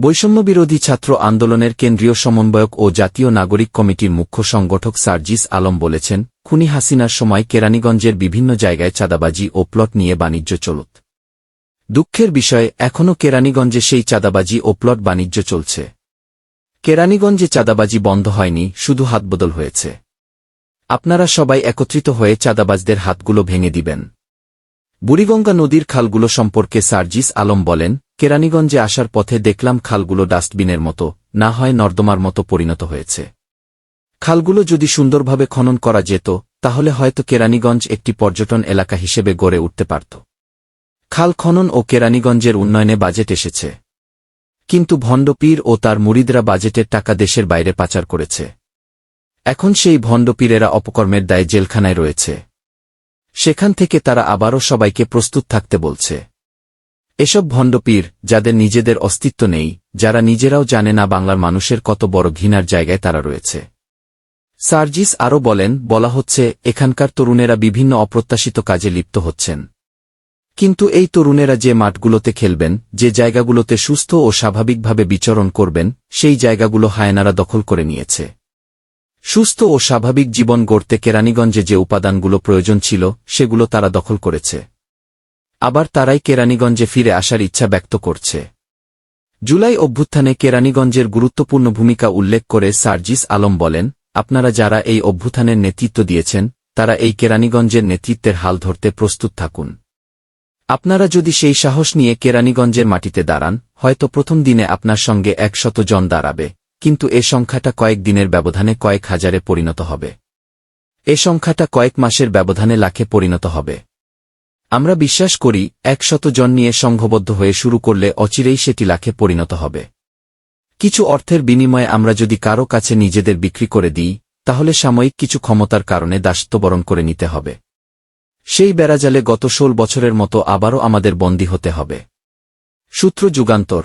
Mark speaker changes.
Speaker 1: বৈষম্যবিরোধী ছাত্র আন্দোলনের কেন্দ্রীয় সমন্বয়ক ও জাতীয় নাগরিক কমিটির মুখ্য সংগঠক সার্জিস আলম বলেছেন, খুনি হাসিনার সময় কেরানীগঞ্জের বিভিন্ন জায়গায় চাঁদাবাজি ও প্লট নিয়ে বাণিজ্য চলত। দুঃখের বিষয়, এখনও কেরানীগঞ্জে সেই চাঁদাবাজি ও প্লট বাণিজ্য চলছে। কেরানীগঞ্জে চাঁদাবাজি বন্ধ হয়নি, শুধু হাতবদল হয়েছে। আপনারা সবাই একত্রিত হয়ে চাঁদাবাজদের হাতগুলো ভেঙে দিবেন। বুড়িগঙ্গা নদীর খালগুলো সম্পর্কে সার্জিস আলম বলেন, কেরানীগঞ্জে আসার পথে দেখলাম খালগুলো ডাস্টবিনের মতো, না হয় নর্দমার মতো পরিণত হয়েছে। খালগুলো যদি সুন্দরভাবে খনন করা যেত, তাহলে হয়তো কেরানীগঞ্জ একটি পর্যটন এলাকা হিসেবে গড়ে উঠতে পারত। খাল খনন ও কেরানীগঞ্জের উন্নয়নে বাজেট এসেছে। কিন্তু ভণ্ডপীর ও তার মুরিদরা বাজেটের টাকা দেশের বাইরে পাচার করেছে। এখন সেই ভণ্ডপীরেরা অপকর্মের দায়ে জেলখানায় রয়েছে। সেখান থেকে তারা আবারও সবাইকে প্রস্তুত থাকতে বলছে। এসব ভণ্ডপীর, যাদের নিজেদের অস্তিত্ব নেই, যারা নিজেরাও জানে না বাংলার মানুষের কত বড় ঘৃণার জায়গায় তারা রয়েছে। সার্জিস আরও বলেন, বলা হচ্ছে, এখানকার তরুণেরা বিভিন্ন অপ্রত্যাশিত কাজে লিপ্ত হচ্ছেন। কিন্তু এই তরুণেরা যে মাঠগুলোতে খেলবেন, যে জায়গাগুলোতে সুস্থ ও স্বাভাবিকভাবে বিচরণ করবেন, সেই জায়গাগুলো হায়নারা দখল করে নিয়েছে। সুস্থ ও স্বাভাবিক জীবন গড়তে কেরানীগঞ্জে যে উপাদানগুলো প্রয়োজন ছিল, সেগুলো তারা দখল করেছে। আবার তারাই কেরানীগঞ্জে ফিরে আসার ইচ্ছা ব্যক্ত করছে। জুলাই অভ্যুত্থানে কেরানীগঞ্জের গুরুত্বপূর্ণ ভূমিকা উল্লেখ করে সার্জিস আলম বলেন, আপনারা যারা এই অভ্যুত্থানের নেতৃত্ব দিয়েছেন, তারা এই কেরানীগঞ্জের নেতৃত্বের হাল ধরতে প্রস্তুত থাকুন। আপনারা যদি সেই সাহস নিয়ে কেরানীগঞ্জের মাটিতে দাঁড়ান, হয়তো প্রথম দিনে আপনার সঙ্গে একশত জন দাঁড়াবে। কিন্তু এ সংখ্যাটা কয়েক দিনের ব্যবধানে কয়েক হাজারে পরিণত হবে। এ সংখ্যাটা কয়েক মাসের ব্যবধানে লাখে পরিণত হবে। আমরা বিশ্বাস করি, একশত জন নিয়ে সংঘবদ্ধ হয়ে শুরু করলে অচিরেই সেটি লাখে পরিণত হবে। কিছু অর্থের বিনিময়ে আমরা যদি কারও কাছে নিজেদের বিক্রি করে দিই, তাহলে সাময়িক কিছু ক্ষমতার কারণে দাসত্ববরণ করে নিতে হবে। সেই বেড়াজালে গত ষোল বছরের মতো আবারও আমাদের বন্দী হতে হবে। সূত্র যুগান্তর